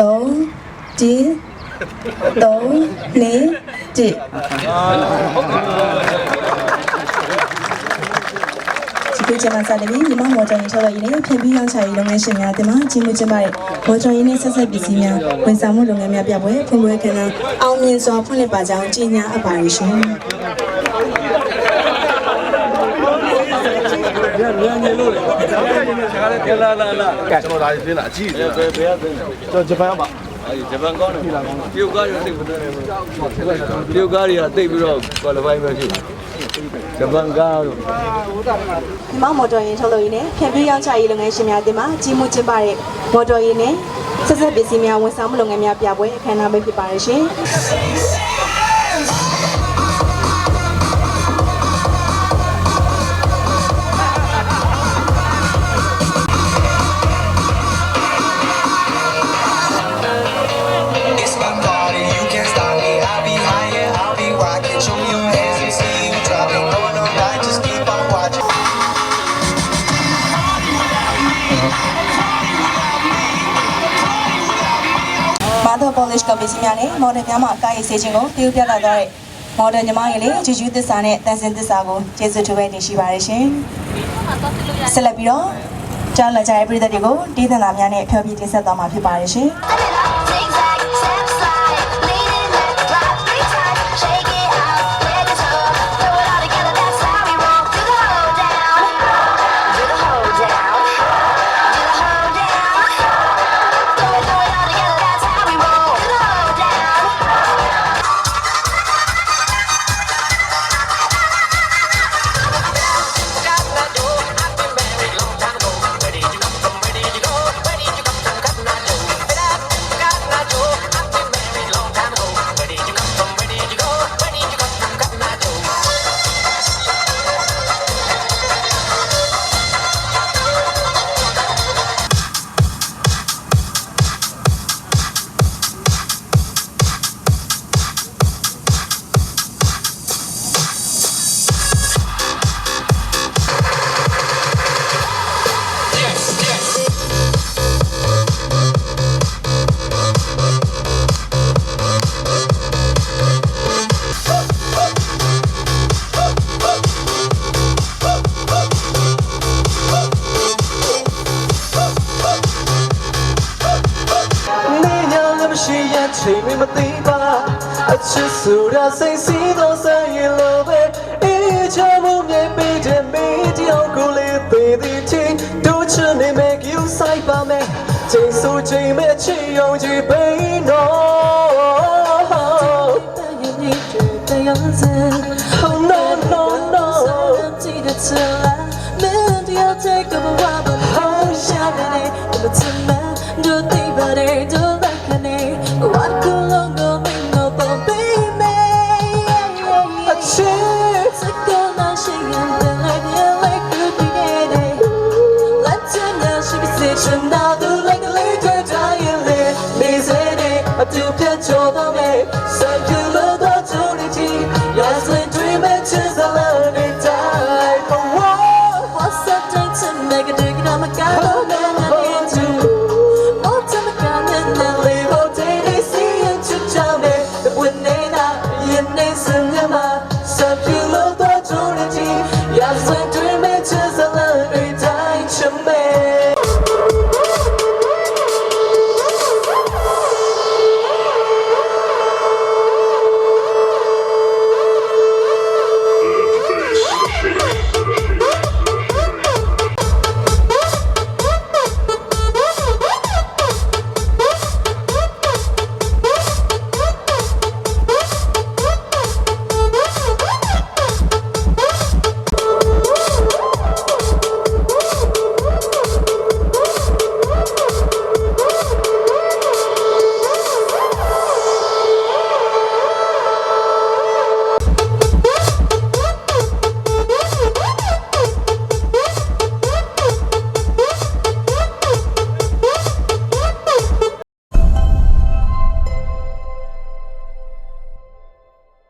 3 1 3ဒီကကျမစားတယ်ညီမမော်တော်ရင်ထုတ်လိုက်ရင်ဖြန့်ပြီးရောင်းချရေးလုပ်ငန်းရှင်များတင်မှာကြီးမှုကျမရဲ့မော်တော်ရင်နဲ့ဆက်ဆက်ပစ္စည်းများဝန်ဆောင်မှုလုပ်ငန်းများပြပွဲဖွံ့ဖြိုးခဏအောင်မြင်စွာဖွင့်လှစ်ပါကြောင်းကြီးညာအပ်ပါရရှင် လာလာလာကျွန်တော်ဒါပြင်းလာအကြည့်တယ်ဘယ်ဘယ်ကပြင်းလဲကျွန်တော်ဂျပန်ပါအဲဒီဂျပန်ကောင်းတယ်ပြည်လာကောင်းတယ်တရုတ်ကားတွေသိပ်မသိဘူးတရုတ်ကားတွေကသိပ်ပြီးတော့ qualify ပဲဖြစ်တယ်ဂျပန်ကားတို့ညီမမော်တော်ရင်ထုတ်လို့ရင်းနဲ့ဖြန့်ပြီးရောင်းချရေးလုပ်ငန်းရှင်များတင်မှာကြီးမှုကျင်းပတဲ့မော်တော်ရင်နဲ့ဆက်ဆက်ပစ္စည်းများဝန်ဆောင်မှုလုပ်ငန်းများပြပွဲအခမ်းအနားပဲဖြစ်ပါရရှင် မာသော polish ကပစ္စည်းများနဲ့မော်ဒယ်များမှာကားရေးစေခြင်းကိုတည်ယူပြသသွားတဲ့မော်ဒယ်ညီမရဲ့လေဂျူဂျူသစ္စာနဲ့တန်စင်သစ္စာကိုကျေးဇူးတူပဲတင်ရှိပါရရှင်ဆက်လက်ပြီးတော့ကြားလာကြတဲ့ပြည်သက်တွေကိုတေးသနာများနဲ့ဖျော်ဖြေတင်ဆက်သွားမှာဖြစ်ပါရရှင် ချိန်မသိပါအချစ်ဆိုတာစိတ်စီးတော့ဆိုင်ရင်လို့ပဲအေးချမှုမြေပေးတဲ့မင်းတယောက်ကိုလေးသေးသေးချင်းတို့ချင်နေမဲ့ယူဆိုင်ပါမယ်ချိန်ဆိုချိန်မဲ့ချစ်ယုံကြည်ပိန်းတော့ Oh no no no Take up a rubber, oh, shining it, but it's a man, do 쓴다